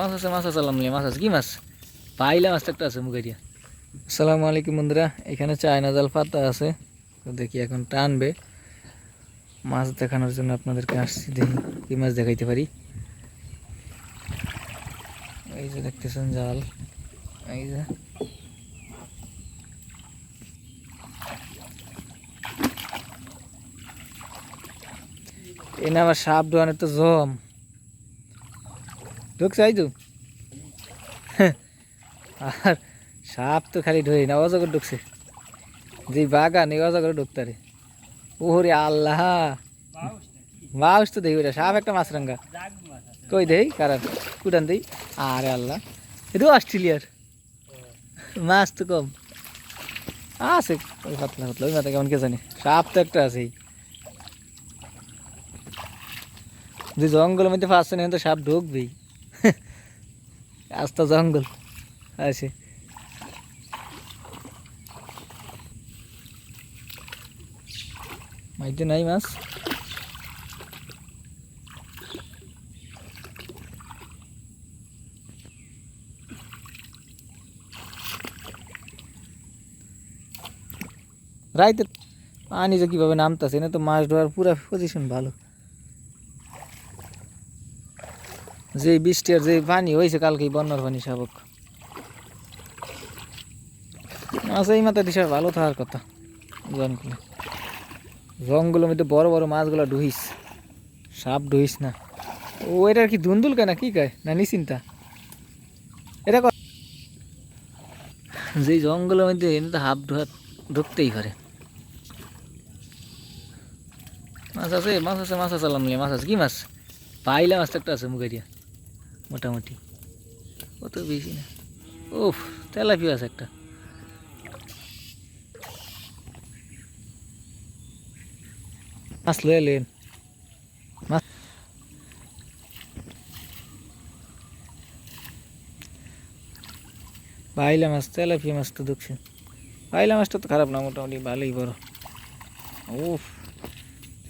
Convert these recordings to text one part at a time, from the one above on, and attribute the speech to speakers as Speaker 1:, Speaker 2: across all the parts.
Speaker 1: মাছ আছে মাছ আছে, আলহামদুলিল্লাহ, মাছ আছে। কি মাছ? পাইলা মাছ একটা আছে, মুখে দিয়া। আসসালামু আলাইকুম বন্ধুরা, এখানে চায়না জাল পাতা আছে। দেখি এখন টানবে। মাছ দেখানোর জন্য আপনাদেরকে আসছি, দেখি কি মাছ দেখাইতে পারি। এই যে দেখতেছেন জাল। এই যে। এনে আবার সাপ ডোয়ানের তো জম। ঢুকছে আই তো। আর সাপ তো খালি ঢোই না অজগর ঢুকছে। যে বাগান এই অজগর ঢুকতে রে ওরে আল্লাহ। মাছ তো দেখি সাপ একটা মাছরাঙ্গা। কই দেই, কারণ কুটান দেই। আরে আল্লাহ এটা অস্ট্রেলিয়ার। মাছ তো কম। আছে পাতলা পাতলা, ওই মাথা কেমন কে জানি। সাপ তো একটা আছেই। যে জঙ্গলের মধ্যে ফার্স্ট না তো সাপ ঢুকবেই। আস্তা জঙ্গল, আছে। মাইতে নাই মাছ। রাইতে পানি যে কীভাবে নামতেছে না তো মাছ ধোয়ার পুরো পজিশন ভালো। যে বৃষ্টি আর যে পানি হয়েছে কালকে বন্যার পানি সাবক মাছ এই মাথা দিশা ভালো থাকার কথা জনগুলো জঙ্গলের মধ্যে বড় বড় মাছগুলো ডুহিস সাপ ডুহিস না। ও, এটার কি ধুন্দুল কেনা কি কয়? না নিশ্চিন্তা? এটা যে জঙ্গলের মধ্যে এনে তো হাফ ঢুকা ঢুকতেই পারে। মাছ আছে মাছ আছে মাছ আছে, আলহামদুলিল্লাহ, মাছ আছে। কি মাছ? পাইলা মাছ একটা আছে মুখে দিয়া মোটামুটি। অত বেশি না। উফ তেলাপিও আছে একটা। মাছ লয়ে লেন মাছ পাইলা মাছ তেলাপিয়া মাছ তো দেখছি পাইলা মাছটা তো খারাপ না মোটামুটি ভালোই বড়। উফ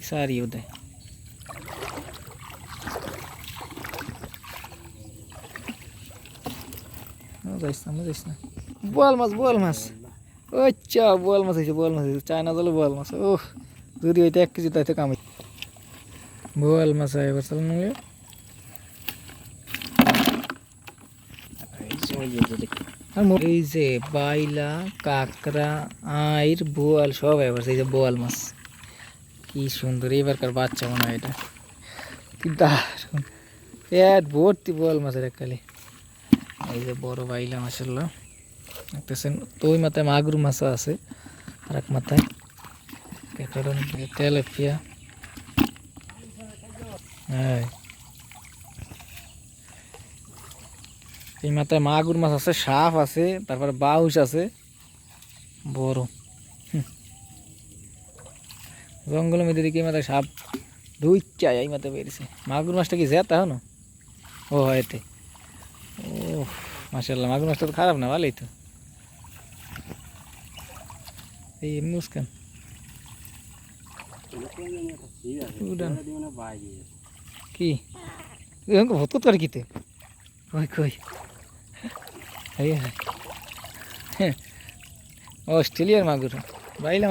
Speaker 1: সারি ওদের। যাইস না যাইস না। বোয়াল মাছ বোয়াল মাছ। আচ্ছা বোয়াল মাছ হয়েছে বোয়াল মাছ হয়েছে চায়না জলে বোয়াল মাছ ও যদি হইতে এক কেজি তাইতে কামাই বোয়াল মাছ এবার চল এই যে বাইলা কাঁকড়া আইর বোয়াল সব এবার এই যে বোয়াল মাছ। কি সুন্দর এবারকার বাচ্চা মনে হয় এটা। কি দারুণ। পেট ভর্তি বোয়াল মাছের এক এককালে এই যে বড় বাইলা মাসাল্লাহ দেখতেছেন তো ওই মাথায় মাগুর মাছও আছে আর এক মাথায় কেকড়ন তেলাপিয়া। হ্যাঁ এই মাথায় মাগুর মাছ আছে, সাপ আছে, তারপরে বাউস আছে, বড়। হুম। জঙ্গলের মধ্যে দেখি মাথায় সাপ দুই চাই এই মাথায় বেরিয়েছে। মাগুর মাছটা কি জেতা হনো ও হয়তে ও মাসাল্লাহ মাগুর মাছটা তো খারাপ না, ভালোই তো। এই মুস্কান। কি? এরকম হতো তো আর কিতে? কই কই? হ্যাঁ অস্ট্রেলিয়ার মাগুর। বাইলাম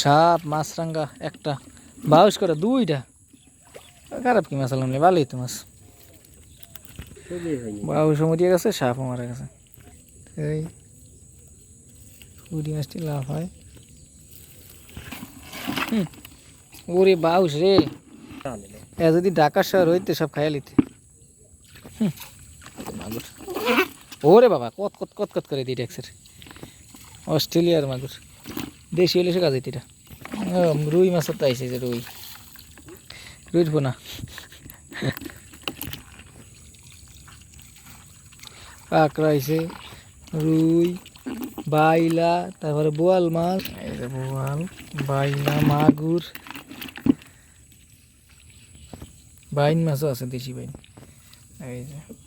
Speaker 1: সাপ, মাছরাঙ্গা, একটা। বাউস করে দুইটা। খারাপ কি মাছ আলাম ভালোই তো মাছ। বাউস মরিয়ে গেছে সাপও মারা গেছে। এই পুরি মাছটি লাভ হয় ওরে বাউস রে। এ যদি ঢাকা শহর হইতে সব খাইয়া লিতে। মাগুর ওরে বাবা, কত কত কত কত করে দিই ট্যাক্সের? অস্ট্রেলিয়ার মাগুর। দেশি হলে সে কাজ এটা রুই মাছের তো আইসে যে রুই। রুইর পোনা। কাঁকড়া আইসে রুই, বাইলা, তারপরে বোয়াল মাছ। এই যে বোয়াল, বাইলা, মাগুর। বাইন মাছও আছে দেশি বাইন। এই যে।